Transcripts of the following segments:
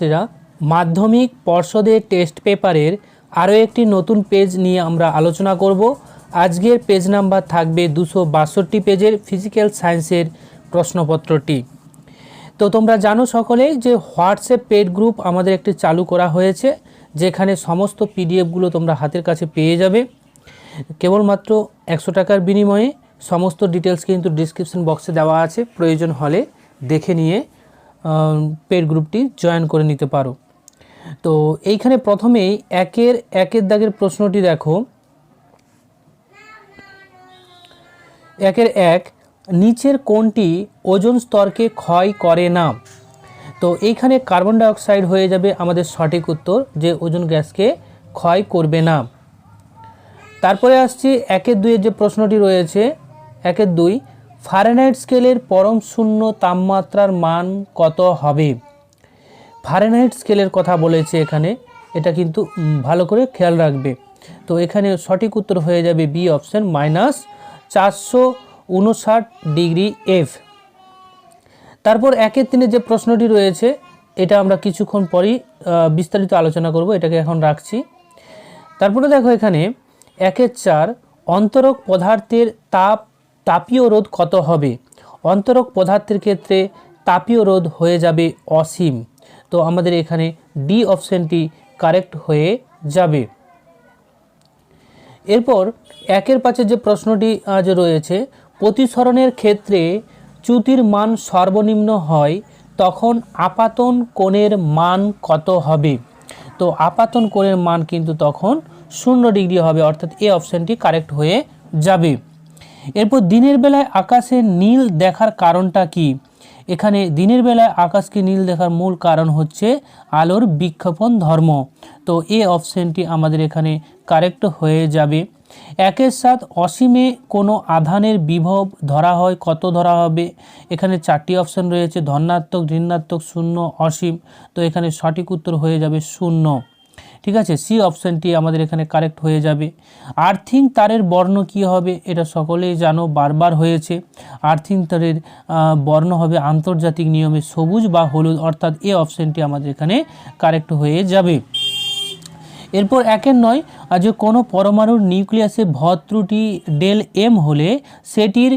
ছাত্রছাত্রীরা মাধ্যমিক পর্ষদের টেস্ট পেপারের আরও একটি নতুন পেজ নিয়ে আমরা আলোচনা করব। আজকের পেজ নাম্বার থাকবে দুশো বাষট্টি পেজের ফিজিক্যাল সায়েন্সের প্রশ্নপত্রটি। তো তোমরা জানো সকলেই যে হোয়াটসঅ্যাপ পেড গ্রুপ আমাদের একটি চালু করা হয়েছে, যেখানে সমস্ত পিডিএফগুলো তোমরা হাতের কাছে পেয়ে যাবে। কেবলমাত্র একশো টাকার বিনিময়ে সমস্ত ডিটেলস কিন্তু ডিসক্রিপশন বক্সে দেওয়া আছে। প্রয়োজন হলে দেখে নিয়ে পেড গ্রুপটি জয়েন করে নিতে পারো। তো এইখানে প্রথমেই একের একের দাগের প্রশ্নটি দেখো। একের এক, নিচের কোনটি ওজন স্তরকে ক্ষয় করে না। তো এইখানে কার্বন ডাইঅক্সাইড হয়ে যাবে আমাদের সঠিক উত্তর যে ওজন গ্যাসকে ক্ষয় করবে না। তারপরে আসছি একের দুইয়ের যে প্রশ্নটি রয়েছে, একের দুই ফারেনহাইট স্কেলের পরম শূন্য তাপমাত্রার মান কত হবে? ফারেনহাইট স্কেলের কথা বলেছে এখানে। এটা কিন্তু ভালো করে খেয়াল রাখবে। তো এখানে সঠিক উত্তর হয়ে যাবে বি অপশন মাইনাস চারশো উনষাট ডিগ্রি এফ। তারপর একের তিনে যে প্রশ্নটি রয়েছে, এটা আমরা কিছুক্ষণ পরই বিস্তারিত আলোচনা করব, এটাকে এখন রাখছি। তারপরে দেখো এখানে, একের চার অন্তরক পদার্থের তাপ তাপীয় রোধ কত হবে? অন্তরক পদার্থের ক্ষেত্রে তাপীয় রোধ হয়ে যাবে অসীম। তো আমাদের এখানে ডি অপশনটি কারেক্ট হয়ে যাবে। এরপর একের পাশে যে প্রশ্নটি আজ রয়েছে, প্রতিসরণের ক্ষেত্রে চ্যুতির মান সর্বনিম্ন হয়, তখন আপাতন কোণের মান কত হবে? তো আপাতন কোণের মান কিন্তু তখন শূন্য ডিগ্রি হবে, অর্থাৎ এ অপশানটি কারেক্ট হয়ে যাবে। এরপর দিনের বেলায় আকাশে নীল দেখার কারণটা কি? এখানে দিনের বেলায় আকাশকে নীল দেখার মূল কারণ হচ্ছে আলোর বিক্ষেপণ ধর্ম। তো এ অপশানটি আমাদের এখানে কারেক্ট হয়ে যাবে। একের সাথ অসীমে কোনো আধানের বিভব ধরা হয়, কত ধরা হবে? এখানে চারটি অপশান রয়েছে, ধনাত্মক, ঋণাত্মক, শূন্য, অসীম। তো এখানে সঠিক উত্তর হয়ে যাবে শূন্য। ঠিক আছে? সি অপশানটি আমাদের এখানে কারেক্ট হয়ে যাবে। আর্থিং তারের বর্ণ কি হবে? এটা সকলেই জানো, বারবার হয়েছে। আর্থিং তারের বর্ণ হবে আন্তর্জাতিক নিয়মে সবুজ বা হলুদ, অর্থাৎ এ অপশানটি আমাদের এখানে কারেক্ট হয়ে যাবে। এরপর একের নয় যে কোনো পরমাণুর নিউক্লিয়াসে ভর ত্রুটি ডেল এম হলে সেটির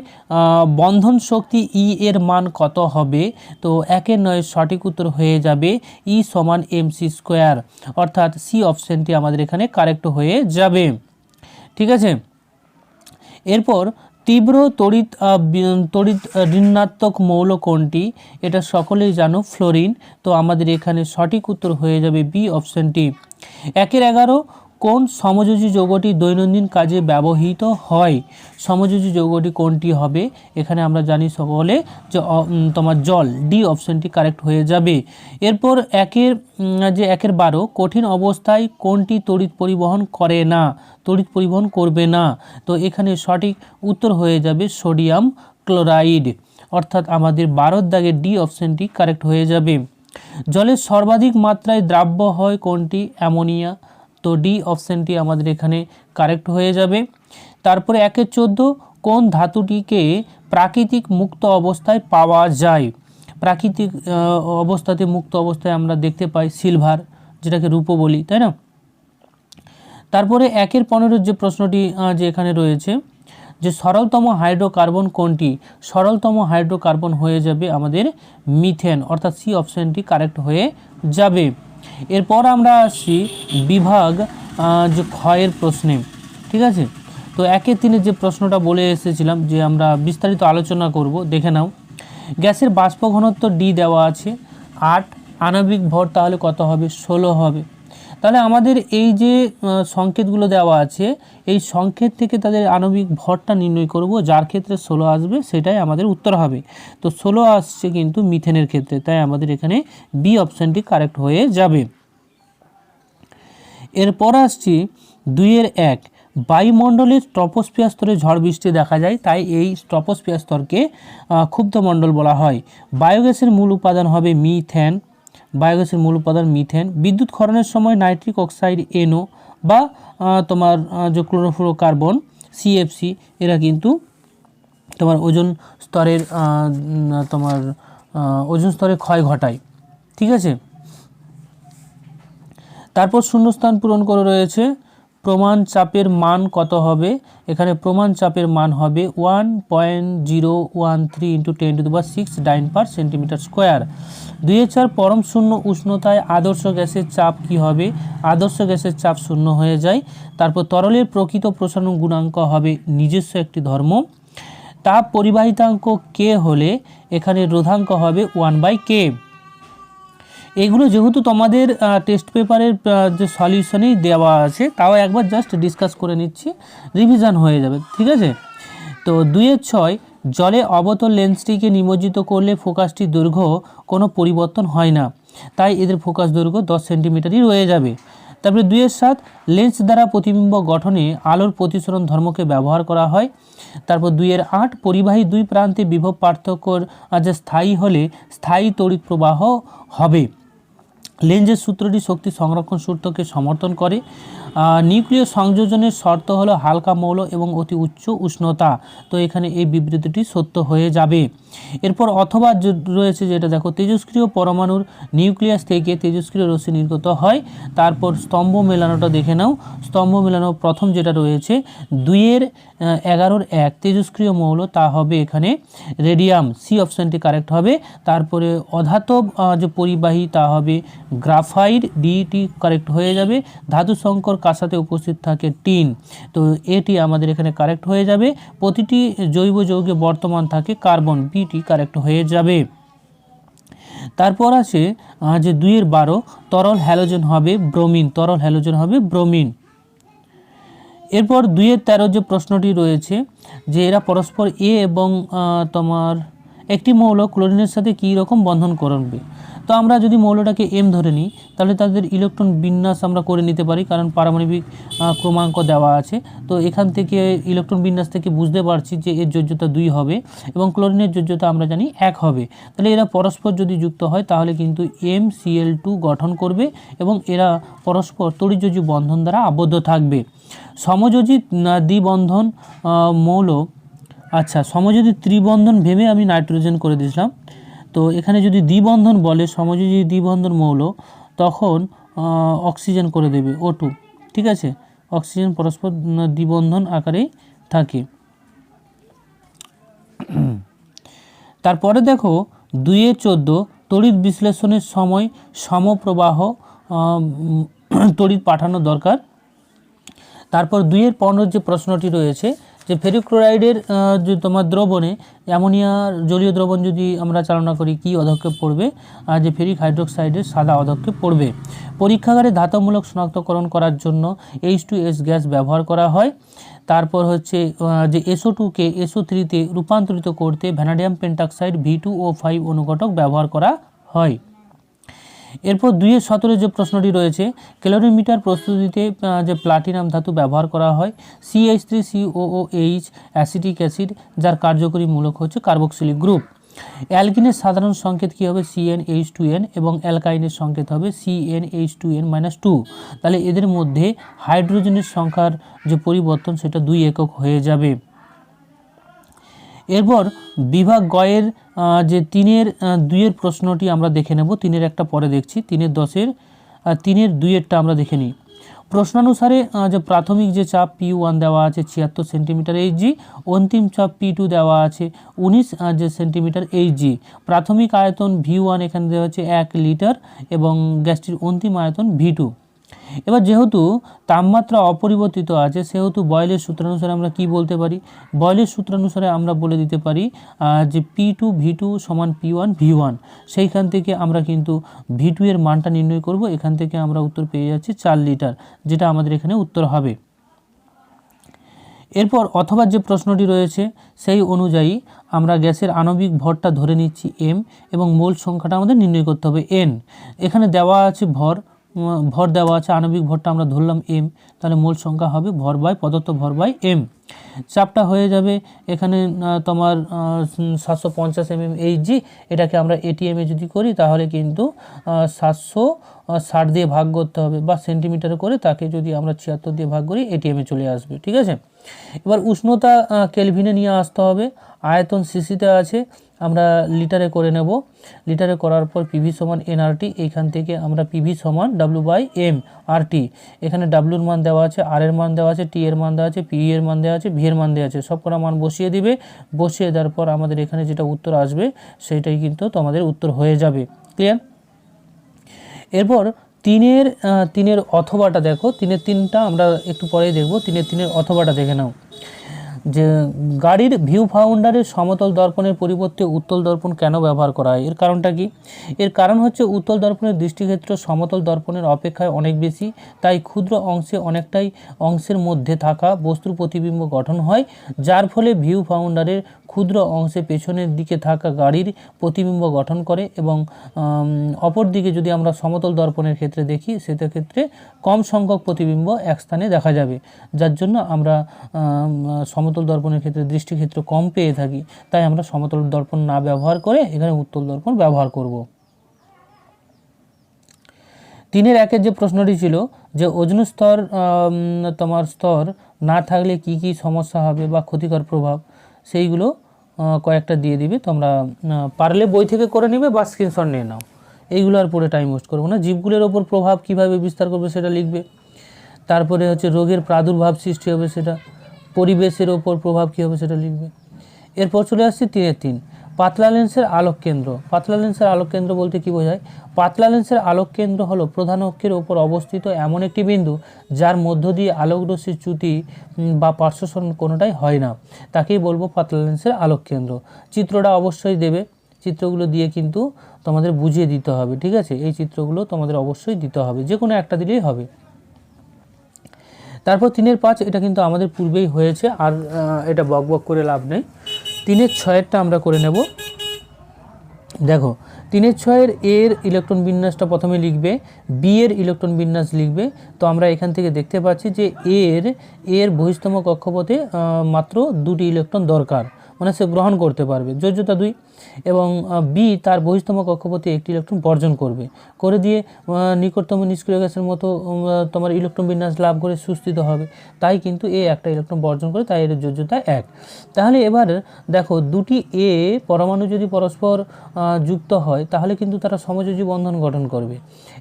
বন্ধন শক্তি ই এর মান কত হবে? তো একের নয় সঠিক উত্তর হয়ে যাবে ই সমান এম সি স্কোয়ার। অর্থাৎ সি অপশানটি আমাদের এখানে কারেক্ট হয়ে যাবে। ঠিক আছে? এরপর তীব্র তড়িৎ তড়িৎ ঋণাত্মক মৌল কোনটি? এটা সকলেই জানো, ফ্লোরিন। তো আমাদের এখানে সঠিক উত্তর হয়ে যাবে বি অপশানটি। একের এগারো কোন সমযোজী যৌগটি দৈনন্দিন কাজে ব্যবহৃত হয়? সমযোজী যৌগটি কোনটি হবে? এখানে আমরা জানি সকলে যে তোমার জল ডি অপশানটি কারেক্ট হয়ে যাবে। এরপর একের যে একের বারো, কঠিন অবস্থায় কোনটি তড়িৎ পরিবহন করে না? তড়িৎ পরিবহন করবে না। তো এখানে সঠিক উত্তর হয়ে যাবে সোডিয়াম ক্লোরাইড। অর্থাৎ আমাদের বারোর দাগের ডি অপশানটি কারেক্ট হয়ে যাবে। জলের সর্বাধিক মাত্রায় দ্রাব্য হয় কোনটি? অ্যামোনিয়া। তো ডি অপশানটি আমাদের এখানে কারেক্ট হয়ে যাবে। তারপরে একের চোদ্দ, কোন ধাতুটিকে প্রাকৃতিক মুক্ত অবস্থায় পাওয়া যায়? প্রাকৃতিক অবস্থাতে মুক্ত অবস্থায় আমরা দেখতে পাই সিলভার যেটাকে রূপো বলি, তাই না? তারপরে একের পনেরোর যে প্রশ্নটি যে এখানে রয়েছে, যে সরলতম হাইড্রোকার্বন কোনটি? সরলতম হাইড্রোকার্বন হয়ে যাবে আমাদের মিথেন, অর্থাৎ সি অপশানটি কারেক্ট হয়ে যাবে। এরপর আমরা আসি বিভাগ যে ক্ষয়ের প্রশ্নে, ঠিক আছে? তো একে তিনে যে প্রশ্নটা বলে এসেছিলাম, যে আমরা বিস্তারিত আলোচনা করব, দেখে নাও। গ্যাসের বাষ্প ঘনত্ব ডি দেওয়া আছে, আট। আণবিক ভর তাহলে কত হবে? ষোলো হবে। তাহলে আমাদের এই যে সংকেতগুলো দেওয়া আছে, এই সংকেত থেকে তাদের আণবিক ভরটা নির্ণয় করব, যার ক্ষেত্রে ষোলো আসবে, সেটাই আমাদের উত্তর হবে। তো ষোলো আসছে কিন্তু মিথেনের ক্ষেত্রে, তাই আমাদের এখানে বি অপশানটি কারেক্ট হয়ে যাবে। এরপর আসছি দুইয়ের এক, বায়ুমণ্ডলের ট্রপোস্ফিয়ার স্তরে ঝড় বৃষ্টি দেখা যায়, তাই এই ট্রপোস্ফিয়ার স্তরকে ক্ষুব্ধমণ্ডল বলা হয়। বায়োগ্যাসের মূল উপাদান হবে মিথেন। বায়োগ্যাসের মূল উপাদান মিথেন। বিদ্যুৎ ক্ষরণের সময় নাইট্রিক অক্সাইড এনও বা তোমার যে ক্লোরোফ্লোরোকার্বন সিএফসি এরা কিন্তু তোমার ওজন স্তরের তোমার ওজন স্তরে ক্ষয় ঘটায়। ঠিক আছে? তারপর শূন্যস্থান পূরণ করে রয়েছে। প্রমাণ চাপের মান কত হবে? এখানে প্রমাণ চাপের মান হবে one point zero one three into ten to বা six dyne per centimetre square. দুইয়ের চার পরম শূন্য উষ্ণতায় আদর্শ গ্যাসের চাপ কি হবে? আদর্শ গ্যাসের চাপ শূন্য হয়ে যায়। তারপর তরলের প্রকৃত প্রসারণ গুণাঙ্ক হবে নিজস্ব একটি ধর্ম। তাপ পরিবাহিতাঙ্ক কে হলে এখানে রোধাঙ্ক হবে ওয়ান বাই কে এগুলো যেহেতু তোমাদের টেস্ট পেপারের যে সলিউশনেই দেওয়া আছে, তাও একবার জাস্ট ডিসকাস করে নিচ্ছি। রিভিশন হয়ে যাবে, ঠিক আছে? তো দুইয়ের ছয় জলে অবতল লেন্সটিকে নিমজ্জিত করলে ফোকাসটির দৈর্ঘ্য কোনো পরিবর্তন হয় না। তাই এদের ফোকাস দৈর্ঘ্য দশ সেন্টিমিটারই রয়ে যাবে। তারপরে দুইয়ের সাত লেন্স দ্বারা প্রতিবিম্ব গঠনে আলোর প্রতিসরণ ধর্মকে ব্যবহার করা হয়। তারপর দুইয়ের আট পরিবাহী দুই প্রান্তে বিভব পার্থক্যর আহ, যে স্থায়ী হলে স্থায়ী তড়িৎ প্রবাহ হবে। লেন্সের সূত্রটি শক্তি সংরক্ষণ সূত্রকে সমর্থন করে। নিউক্লিয় সংযোজনের শর্ত হলো হালকা মৌল এবং অতি উচ্চ উষ্ণতা। তো এখানে এই বিবৃতিটি সত্য হয়ে যাবে। এরপর অথবা রয়েছে যেটা দেখো, তেজস্ক্রিয় পরমাণুর নিউক্লিয়াস থেকে তেজস্ক্রিয় রশ্মি নির্গত হয়। তারপর স্তম্ভ মেলানোটা দেখে নাও। স্তম্ভ মেলানো প্রথম যেটা রয়েছে, দুইয়ের এগারোর এক তেজস্ক্রিয় মৌল, তা হবে এখানে রেডিয়াম, সি অপশানটি কারেক্ট হবে। তারপরে অধাতব যে পরিবাহী, তা হবে গ্রাফাইট ডিটি কারেক্ট হয়ে যাবে। ধাতু সংকর কাঁসাতে উপস্থিত থাকে? টিন। তো এটি আমাদের এখানে কারেক্ট হয়ে যাবে। প্রতিটি জৈব যৌগে বর্তমান থাকে কার্বন। বিটি কারেক্ট হয়ে যাবে। তারপর আছে যে দুইয়ের বারো, তরল হ্যালোজেন হবে ব্রোমিন। তরল হ্যালোজেন হবে ব্রোমিন। এরপর দুইয়ের তেরো যে প্রশ্নটি রয়েছে, যে এরা পরস্পর এ এবং তোমার একটি মৌল ক্লোরিনের সাথে কী রকম বন্ধন করবে? তো আমরা যদি মৌলটাকে এম ধরে নিই, তাহলে তাদের ইলেকট্রন বিন্যাস আমরা করে নিতে পারি, কারণ পারমাণবিক ক্রমাঙ্ক দেওয়া আছে। তো এখান থেকে ইলেকট্রন বিন্যাস থেকে বুঝতে পারছি যে এর যোজ্যতা দুই হবে এবং ক্লোরিনের যোজ্যতা আমরা জানি এক হবে। তাহলে এরা পরস্পর যদি যুক্ত হয়, তাহলে কিন্তু এম সিএল টু গঠন করবে এবং এরা পরস্পর তড়িৎযোজী বন্ধন দ্বারা আবদ্ধ থাকবে। সমযোজী দ্বিবন্ধন মৌল আচ্ছা সমযোজী ত্রিবন্ধন ভেবে আমি নাইট্রোজেন করে দিয়েছিলাম। তো এখানে যদি দ্বিবন্ধন বলে সমযোজী দ্বিবন্ধন মৌল, তখন অক্সিজেন করে দেবে ও ঠিক আছে? অক্সিজেন পরস্পর দ্বিবন্ধন আকারেই থাকে। তারপরে দেখো, দুইয়ে চোদ্দ, তড়িৎ বিশ্লেষণের সময় সমপ্রবাহ তড়িৎ পাঠানো দরকার। তারপর দুইয়ের পনেরো যে প্রশ্নটি রয়েছে যে ফেরিক্লোরাইডের যে তোমার দ্রবণে অ্যামোনিয়ার জলীয় দ্রবণ যদি আমরা চালনা করি, কি অধক্ষেপ পড়বে আর যে ফেরিক হাইড্রোক্সাইডের সাদা অধক্ষেপ পড়বে পরীক্ষাগারে ধাতমূলক শনাক্তকরণ করার জন্য এইচ টু এস গ্যাস ব্যবহার করা হয়। তারপর হচ্ছে যে এসও টুকে এসও থ্রিতে রূপান্তরিত করতে vanadium pentoxide V two O five অনুঘটক ব্যবহার করা হয়। এরপর দুইয়ের সতেরো যে প্রশ্নটি রয়েছে, ক্যালোরিমিটার প্রস্তুতিতে যে প্লাটিনাম ধাতু ব্যবহার করা হয় CH three COO H acetic acid, যার কার্যকরী মূলক হচ্ছে কার্বক্সিলিক গ্রুপ। অ্যালকিনের সাধারণ সংকেত কী হবে? এইচ টু এন এবং অ্যালকাইনের সংকেত হবে H two N minus two তাহলে এদের মধ্যে হাইড্রোজেনের সংখ্যার যে পরিবর্তন, সেটা দুই একক হয়ে যাবে। এরপর বিভাগ গয়ের যে তিনের দুইয়ের প্রশ্নটি আমরা দেখে নেব। তিনের একটা পরে দেখছি, তিনের দশের তিনের দুইয়েরটা আমরা দেখে নিই। প্রশ্নানুসারে যে প্রাথমিক যে চাপ পি ওয়ান দেওয়া আছে, ছিয়াত্তর সেন্টিমিটার এইচ জি অন্তিম চাপ পি টু দেওয়া আছে, উনিশ যে সেন্টিমিটার এইচ জি প্রাথমিক আয়তন ভি ওয়ান এখানে দেওয়া হচ্ছে এক লিটার এবং গ্যাসটির অন্তিম আয়তন ভি টু এবার যেহেতু তাপমাত্রা অপরিবর্তিত আছে, সেহেতু বয়েলের সূত্রানুসারে আমরা কি বলতে পারি? বয়েলের সূত্রানুসারে আমরা বলে দিতে পারি যে পি টু ভি টু সমান পি ওয়ান ভি ওয়ান সেইখান থেকে আমরা কিন্তু ভি টু এর মানটা নির্ণয় করব। এখান থেকে আমরা উত্তর পেয়ে যাচ্ছি চার লিটার, যেটা আমাদের এখানে উত্তর হবে। এরপর অথবা যে প্রশ্নটি রয়েছে, সেই অনুযায়ী আমরা গ্যাসের আণবিক ভরটা ধরে নিচ্ছি এম এবং মোল সংখ্যাটা আমাদের নির্ণয় করতে হবে এন এখানে দেওয়া আছে ভর ভর দেওয়া আছে, আণবিক ভরটা আমরা ধরলাম এম তাহলে মোল সংখ্যা হবে ভর বাই পদার্থ ভর বাই এম চাপটা হয়ে যাবে এখানে তোমার সাতশো পঞ্চাশ এম এম এইচ জি এটাকে আমরা এটিএমে যদি করি, তাহলে কিন্তু সাতশো ষাট দিয়ে ভাগ করতে হবে বা সেন্টিমিটারে করে তাকে যদি আমরা ছিয়াত্তর দিয়ে ভাগ করি এটিএমে চলে আসবে, ঠিক আছে? এবার উষ্ণতা কেলভিনে নিয়ে আসতে হবে, আয়তন সিসিতে আছে আমরা লিটারে করে নেব। লিটারে করার পর পিভি সমান এনআরটি এইখান থেকে আমরা পিভি সমান W by M R T এখানে ডাব্লুর মান দেওয়া আছে আর এর মান দেওয়া আছে টি এর মান দেওয়া আছে পি এর মান দেওয়া আছে ভি এর মান দেওয়া আছে। সব কটা মান বসিয়ে দিবে। বসিয়ে দেওয়ার পর আমাদের এখানে যেটা উত্তর আসবে, সেটাই কিন্তু তোমাদের উত্তর হয়ে যাবে। ক্লিয়ার এরপর তিনের তিনের অথবাটা দেখো। তিনের তিনটা আমরা একটু পরেই দেখব। তিনের তিনের অথবাটা দেখে নাও। যে গাড়ির ভিউ ফাউন্ডারের সমতল দর্পণের পরিবর্তে উত্তল দর্পণ কেন ব্যবহার করা হয়? এর কারণটা কি? এর কারণ হচ্ছে উত্তল দর্পণের দৃষ্টিক্ষেত্র সমতল দর্পণের অপেক্ষায় অনেক বেশি, তাই ক্ষুদ্র অংশে অনেকটাই অংশের মধ্যে থাকা বস্তুর প্রতিবিম্ব গঠন হয়, যার ফলে ভিউ ফাউন্ডারের ক্ষুদ্র অংশে পেছনের দিকে থাকা গাড়ির প্রতিবিম্ব গঠন করে এবং অপর দিকে যদি আমরা সমতল দর্পণের ক্ষেত্রে দেখি সেটার ক্ষেত্রে কম সংখ্যক প্রতিবিম্ব এক স্থানে দেখা যাবে। যার জন্য আমরা সমতল দর্পণের ক্ষেত্রে দৃষ্টিক্ষেত্র কম পেয়ে থাকি। তাই আমরা সমতল দর্পণ না ব্যবহার করে এখানে উত্তল দর্পণ ব্যবহার করব। তিনের একের যে প্রশ্নটি ছিল যে ওজন স্তর তোমার স্তর না থাকলে কি কি সমস্যা হবে বা ক্ষতিকর প্রভাব, সেইগুলো কয়েকটা দিয়ে দিবে, তোমরা পারলে বই থেকে করে নিবে বা স্ক্রিনশট নিয়ে নাও। এইগুলো আর পরে টাইম ওয়েস্ট করব না। জীবগুলোর ওপর প্রভাব কীভাবে বিস্তার করবে সেটা লিখবে। তারপরে হচ্ছে রোগের প্রাদুর্ভাব সৃষ্টি হবে সেটা, পরিবেশের ওপর প্রভাব কী হবে সেটা লিখবে। এরপর চলে আসছি তিনের তিন। পাতলা লেন্সের আলোক কেন্দ্র। পাতলা লেন্সের আলোক কেন্দ্র বলতে কি বোঝায়? পাতলা লেন্সের আলোক কেন্দ্র হলো প্রধান অক্ষের ওপর অবস্থিত এমন একটি বিন্দু যার মধ্য দিয়ে আলোকরশ্মির চ্যুতি বা পার্শ্বসরণ কোনোটাই হয় না। তাকেই বলব পাতলা লেন্সের আলোক কেন্দ্র। চিত্রটা অবশ্যই দেবে। চিত্রগুলো দিয়ে কিন্তু তোমাদের বুঝিয়ে দিতে হবে, ঠিক আছে? এই চিত্রগুলো তোমাদের অবশ্যই দিতে হবে। যে কোনো একটা দিলেই হবে। তারপর তিনের পাঁচ, এটা কিন্তু আমাদের পূর্বেই হয়েছে, আর এটা বক বক করে লাভ নেই। তিনের ছয়েরটা আমরা করে নেব। দেখো, তিনের ছয়ের এর ইলেকট্রন বিন্যাসটা প্রথমে লিখবে, বি এর ইলেকট্রন বিন্যাস লিখবে। তো আমরা এখান থেকে দেখতে পাচ্ছি যে এর এর বহিস্তম কক্ষপথে মাত্র দুটি ইলেকট্রন দরকার। মানে সে গ্রহণ করতে পারবে। যোজ্যতা দুই এবং বি তার বহিস্তম কক্ষপথে একটি ইলেকট্রন বর্জন করবে। করে দিয়ে নিকটতম নিষ্ক্রিয় গ্যাসের মতো তোমার ইলেকট্রন বিন্যাস লাভ করে সুস্থিত হবে। তাই কিন্তু এ একটা ইলেকট্রন বর্জন করে, তাই এর যোজ্যতা এক। তাহলে এবার দেখো, দুটি এ পরমাণু যদি পরস্পর যুক্ত হয়, তাহলে কিন্তু তারা সমযোজী বন্ধন গঠন করবে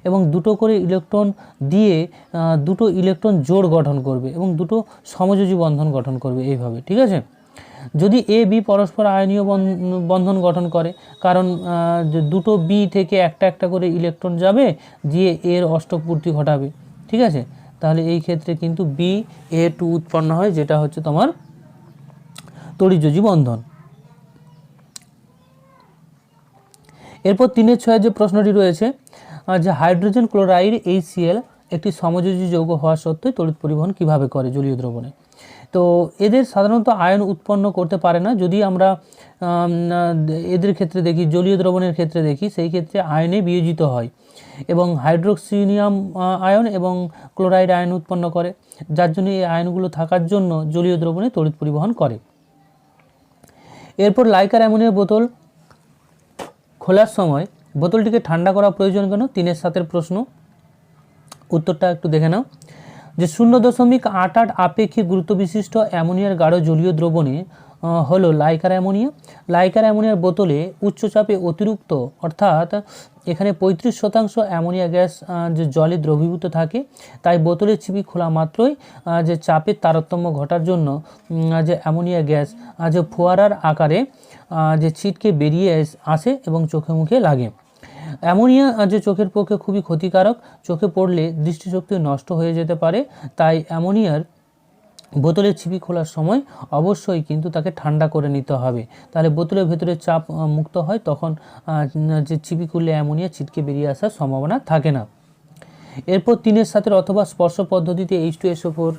এবং দুটো করে ইলেকট্রন দিয়ে দুটো ইলেকট্রন জোড় গঠন করবে এবং দুটো সমযোজী বন্ধন গঠন করবে এইভাবে, ঠিক আছে? যদি এ বি পরস্পর আয়নীয় বন্ধন গঠন করে, কারণ দুটো বি থেকে একটা একটা করে ইলেকট্রন যাবে, গিয়ে এর অষ্টপূর্তি ঘটাবে, ঠিক আছে? তাহলে এই ক্ষেত্রে কিন্তু বি এ টু উৎপন্ন হয়, যেটা হচ্ছে তোমার তড়িযোজী বন্ধন। এরপর তিনের ছয়ের যে প্রশ্নটি রয়েছে যে হাইড্রোজেন ক্লোরাইড এইচসিএল একটি সমযোজী যৌগ হওয়া সত্ত্বেও তড়িৎ পরিবহন কীভাবে করে, জলীয় দ্রবণে? তো এদের সাধারণত আয়ন উৎপন্ন করতে পারে না। যদি আমরা এদের ক্ষেত্রে দেখি, জলীয় দ্রবণের ক্ষেত্রে দেখি, সেই ক্ষেত্রে আয়নে বিয়োজিত হয় এবং হাইড্রোক্সিনিয়াম আয়ন এবং ক্লোরাইড আয়ন উৎপন্ন করে, যার জন্য এই আয়নগুলো থাকার জন্য জলীয় দ্রবণে তড়িৎ পরিবহন করে। এরপর লাইকার অ্যামোনিয়ার বোতল খোলার সময়, বোতলটিকে ঠান্ডা করা প্রয়োজন কেন? তিনের সাতের প্রশ্ন। উত্তরটা একটু দেখে নাও। যে শূন্য দশমিক আট আট আপেক্ষিক গুরুত্ব বিশিষ্ট অ্যামোনিয়ার গাঢ় জলীয় দ্রবণে হলো লাইকার অ্যামোনিয়া। লাইকার অ্যামোনিয়ার বোতলে উচ্চ চাপে অতিরিক্ত, অর্থাৎ এখানে পঁয়ত্রিশ শতাংশ অ্যামোনিয়া গ্যাস যে জলে দ্রবীভূত থাকে, তাই বোতলের চিপি খোলা মাত্রই যে চাপের তারতম্য ঘটার জন্য যে অ্যামোনিয়া গ্যাস যে ফোয়ারার আকারে যে ছিটকে বেরিয়ে আসে এবং চোখে মুখে লাগে। অ্যামোনিয়া যে চোখের পক্ষে খুবই ক্ষতিকারক, চোখে পড়লে দৃষ্টিশক্তি নষ্ট হয়ে যেতে পারে, তাই অ্যামোনিয়ার বোতলের ছিপি খোলার সময় অবশ্যই কিন্তু তাকে ঠান্ডা করে নিতে হবে। তাহলে বোতলের ভেতরে চাপ মুক্ত হয়, তখন যে ছিপি খুললে অ্যামোনিয়া ছিটকে বেরিয়ে আসার সম্ভাবনা থাকে না। এরপর তিনের সাথে অথবা স্পর্শ পদ্ধতিতে এইচ টু এসও ফোর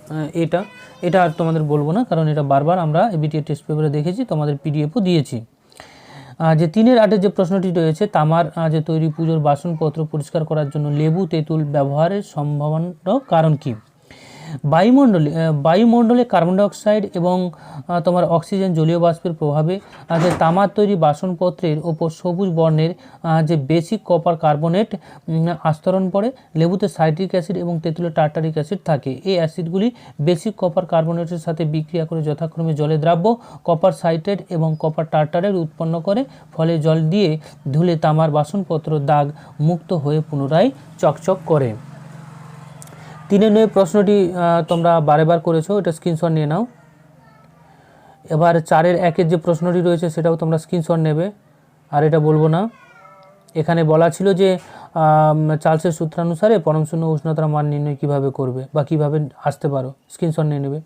এটা এটা আর তোমাদের বলব না, কারণ এটা বারবার আমরা এবিটিএ টেস্ট পেপারে দেখেছি, তোমাদের পিডিএফও দিয়েছি। যে তিনের আটের যে প্রশ্নটি রয়েছে, তামার যে তৈরি পুজোর বাসনপত্র পরিষ্কার করার জন্য লেবু, তেঁতুল ব্যবহারের সম্ভাবনার কারণ কি? বায়ুমণ্ডলে বায়ুমণ্ডলে কার্বন ডাইঅক্সাইড এবং তোমার অক্সিজেন জলীয় বাষ্পের প্রভাবে যে তামার তৈরি বাসনপত্রের ওপর সবুজ বর্ণের যে বেসিক কপার কার্বনেট আস্তরণ পড়ে, লেবুতে সাইট্রিক অ্যাসিড এবং তেঁতুলে টার্টারিক অ্যাসিড থাকে। এই অ্যাসিডগুলি বেসিক কপার কার্বনেটের সাথে বিক্রিয়া করে যথাক্রমে জলে দ্রাব্য কপার সাইট্রেট এবং কপার টার্টারের উৎপন্ন করে, ফলে জল দিয়ে ধুলে তামার বাসনপত্র দাগ মুক্ত হয়ে পুনরায় চকচক করে। তিনে নয় প্রশ্নটি তোমরা বারে বার করেছ, এটা স্ক্রিনশট নিয়ে নাও। এবার চারের একের যে প্রশ্নটি রয়েছে, সেটাও তোমরা স্ক্রিনশট নেবে, আর এটা বলব না। এখানে বলা ছিল যে চার্লসের সূত্রানুসারে পরমশূন্য উষ্ণতার মান নির্ণয় কীভাবে করবে বা কীভাবে আসতে পারো স্ক্রিনশট নিয়ে নেবে।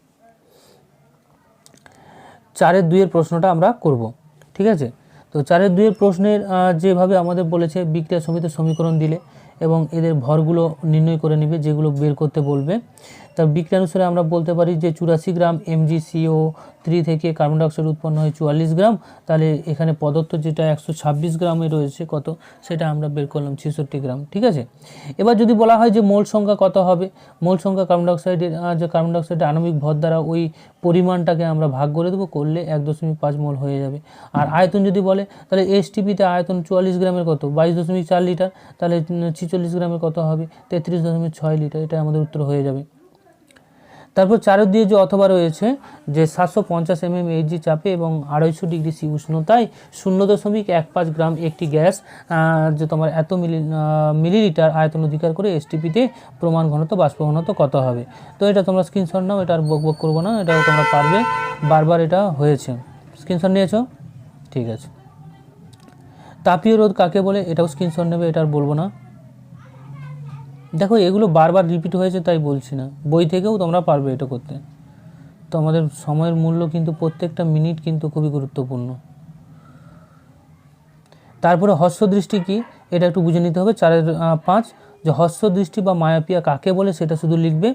চারের দুইয়ের প্রশ্নটা আমরা করব, ঠিক আছে? তো চারের দুইয়ের প্রশ্নের যেভাবে আমাদের বলেছে, বিক্রিয়া সমিত সমীকরণ দিলে এবং এদের ভরগুলো নির্ণয় করে নেবে যেগুলো বের করতে বলবে। তা বিক্রিয়া অনুসারে আমরা বলতে পারি যে চুরাশি গ্রাম এমজিসিও থ্রি থেকে কার্বন ডাইঅক্সাইড উৎপন্ন হয় চুয়াল্লিশ গ্রাম। তাহলে এখানে পদার্থ যেটা একশো ছাব্বিশ গ্রামে রয়েছে কত? সেটা আমরা বের করলাম ছেষট্টি গ্রাম, ঠিক আছে? এবার যদি বলা হয় যে মোল সংখ্যা কত হবে? মোল সংখ্যা কার্বন ডাইঅক্সাইডের যে কার্বন ডাইঅক্সাইডের আণবিক ভর দ্বারা ওই পরিমাণটাকে আমরা ভাগ করে দেবো, করলে এক দশমিক পাঁচ মোল হয়ে যাবে। আর আয়তন যদি বলে, তাহলে এসটিপিতে আয়তন চুয়াল্লিশ গ্রামের কত? বাইশ দশমিক চার লিটার, তাহলে ছিচল্লিশ গ্রামের কত হবে? তেত্রিশ দশমিক ছয় লিটার, এটা আমাদের উত্তর হয়ে যাবে। তারপর চারের দিয়ে যে অথবা রয়েছে যে সাতশো পঞ্চাশ এমএম এইচজি চাপে এবং আড়াইশো ডিগ্রি সি উষ্ণতায় শূন্য দশমিক এক পাঁচ গ্রাম একটি গ্যাস যে তোমার এত মিলি মিলিলিটার আয়তন অধিকার করে এসটিপিতে প্রমাণ ঘনত্ব, বাষ্প ঘনত্ব কত হবে। তো এটা তোমরা স্ক্রিনশট নাও, এটা আর বক বক করব না, এটাও তোমরা পারবে। বারবার এটা হয়েছে। স্ক্রিনশট নিয়েছো? ঠিক আছে। তাপীয় রোধ কাকে বলে? এটাও স্ক্রিনশট নেবে, এটা আর বলব না। দেখো, এগুলো বারবার রিপিট হয়েছে, তাই বলছি না। বই থেকেও তোমরা পারবে এটা করতে। তো আমাদের সময়ের মূল্য কিন্তু প্রত্যেকটা মিনিট কিন্তু খুবই গুরুত্বপূর্ণ। তারপরে হস্য দৃষ্টি কি? এটা একটু বুঝে নিতে হবে। চারের পাঁচ, যে হস্য দৃষ্টি বা মায়াপিয়া কাকে বলে, সেটা শুধু লিখবে।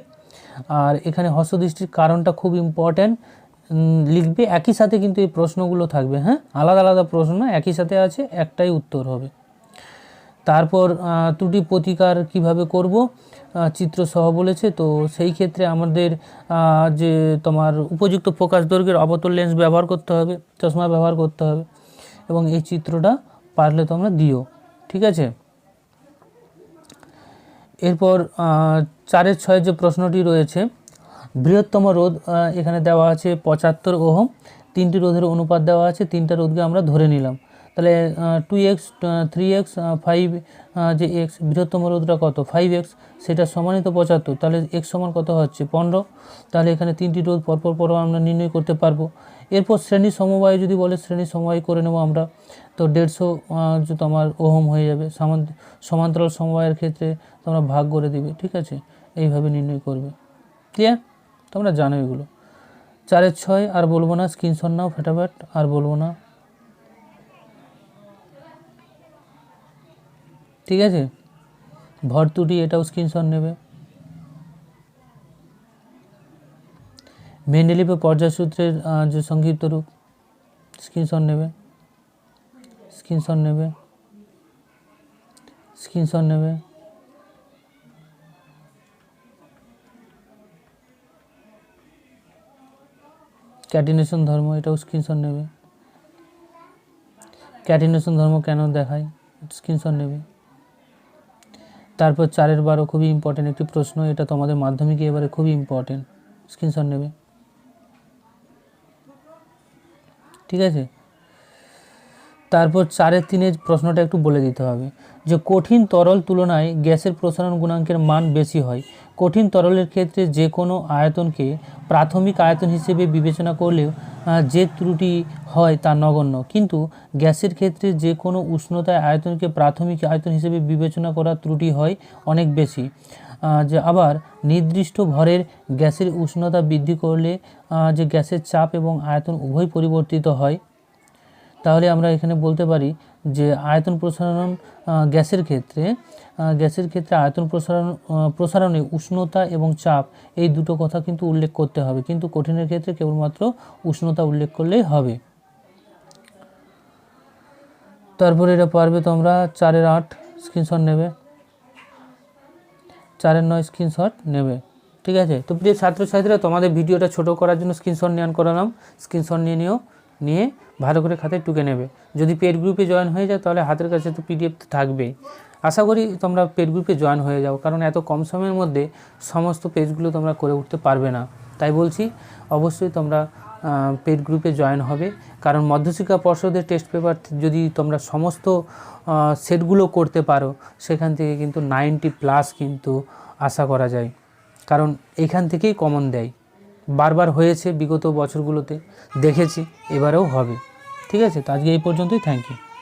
আর এখানে হস্য দৃষ্টির কারণটা খুব ইম্পর্ট্যান্ট লিখবে। একই সাথে কিন্তু এই প্রশ্নগুলো থাকবে হ্যাঁ? আলাদা আলাদা প্রশ্ন, একই সাথে আছে, একটাই উত্তর হবে। তারপর ত্রুটি প্রতিকার কীভাবে করব? চিত্র সহ বলেছে, তো সেই ক্ষেত্রে আমাদের যে তোমার উপযুক্ত প্রকাশ দৈর্ঘ্যের অবতল লেন্স ব্যবহার করতে হবে, চশমা ব্যবহার করতে হবে এবং এই চিত্রটা পারলে তোমরা দিও, ঠিক আছে? এরপর চারের ছয়ের যে প্রশ্নটি রয়েছে, বৃহত্তম রোধ এখানে দেওয়া আছে পঁচাত্তর ওহম, তিনটি রোধের অনুপাত দেওয়া আছে, তিনটা রোধকে আমরা ধরে নিলাম। তাহলে two X three X five যে এক্স বৃহত্তম রোধটা কত? ফাইভ এক্স সেটা সমানই তো পঁচাত্তর। তাহলে এক্স সমান কত হচ্ছে? পনেরো। তাহলে এখানে তিনটি রোধ পরপর পর আমরা নির্ণয় করতে পারব। এরপর শ্রেণি সমবায় যদি বলে শ্রেণি সমবায় করে নেব আমরা, তো দেড়শো তোমার ওহম হয়ে যাবে। সমান্তরাল সমবায়ের ক্ষেত্রে তোমরা ভাগ করে দিবে, ঠিক আছে? এইভাবে নির্ণয় করবে। ক্লিয়ার তোমরা জানো এগুলো। চারের ছয়, আর বলব না স্ক্রিনশট নাও, ফটাফট, আর বলব না। ঠিক আছে? ভরতুটি এটাও স্ক্রিনশট নেবে। মেন্ডেলিপে পর্যায়সূত্রের আহ, যে সংক্ষিপ্ত রূপ স্ক্রিনশট নেবে। স্ক্রিনশট নেবে। স্ক্রিনশট নেবে। ক্যাটিনেশন ধর্ম এটাও স্ক্রিনশট নেবে। ক্যাটিনেশন ধর্ম কেন দেখায় স্ক্রিনশট নেবে। তারপর চারের বারো খুবই ইম্পর্টেন্ট একটি প্রশ্ন, এটা তোমাদের মাধ্যমিকে এবারে খুবই ইম্পর্টেন্ট স্ক্রিনশট নেবে। ঠিক আছে? তারপর চারের তিনের প্রশ্নটা একটু বলে দিতে হবে। যে কঠিন তরল তুলনায় গ্যাসের প্রসারণ গুণাঙ্কের মান বেশি হয়। কঠিন তরলের ক্ষেত্রে যে কোনো আয়তনকে প্রাথমিক আয়তন হিসেবে বিবেচনা করলেও যে ত্রুটি হয় তা নগণ্য। কিন্তু গ্যাসের ক্ষেত্রে যে কোনো উষ্ণতায় আয়তনকে প্রাথমিক আয়তন হিসেবে বিবেচনা করা ত্রুটি হয় অনেক বেশি। যে আবার নির্দিষ্ট ভরের গ্যাসের উষ্ণতা বৃদ্ধি করলে যে গ্যাসের চাপ এবং আয়তন উভয় পরিবর্তিত হয়। তাহলে আমরা এখানে বলতে পারি যে আয়তন প্রসারণ গ্যাসের ক্ষেত্রে গ্যাসের ক্ষেত্রে আয়তন প্রসারণ প্রসারণে উষ্ণতা এবং চাপ, এই দুটো কথা কিন্তু উল্লেখ করতে হবে। কিন্তু কঠিনের ক্ষেত্রে কেবলমাত্র উষ্ণতা উল্লেখ করলেই হবে। তারপরে এটা পারবে তোমরা চারের আট স্ক্রিনশট নেবে। চারের নয় স্ক্রিনশট নেবে। ঠিক আছে? তো প্রিয় ছাত্রছাত্রীরা, তোমাদের ভিডিওটা ছোট করার জন্য স্ক্রিনশট নেওয়ান করালাম। স্ক্রিনশট নিয়ে নিও। নিয়ে ভালো করে খাতায় টুকে নেবে। যদি পেড গ্রুপে জয়েন হয়ে যায়, তাহলে হাতের কাছে তো পিডিএফ তো থাকবেই। আশা করি তোমরা পেড গ্রুপে জয়েন হয়ে যাও, কারণ এত কম সময়ের মধ্যে সমস্ত পেজগুলো তোমরা করে উঠতে পারবে না। তাই বলছি, অবশ্যই তোমরা পেড গ্রুপে জয়েন হবে। কারণ মধ্যশিক্ষা পর্ষদের টেস্ট পেপার যদি তোমরা সমস্ত সেটগুলো করতে পারো, সেখান থেকে কিন্তু নাইনটি প্লাস কিন্তু আশা করা যায়। কারণ এখান থেকেই কমন দেয়। বারবার হয়েছে বিগত বছরগুলোতে, দেখেছি, এবারেও হবে। ঠিক আছে, তো আজকে এই পর্যন্তই থ্যাংক ইউ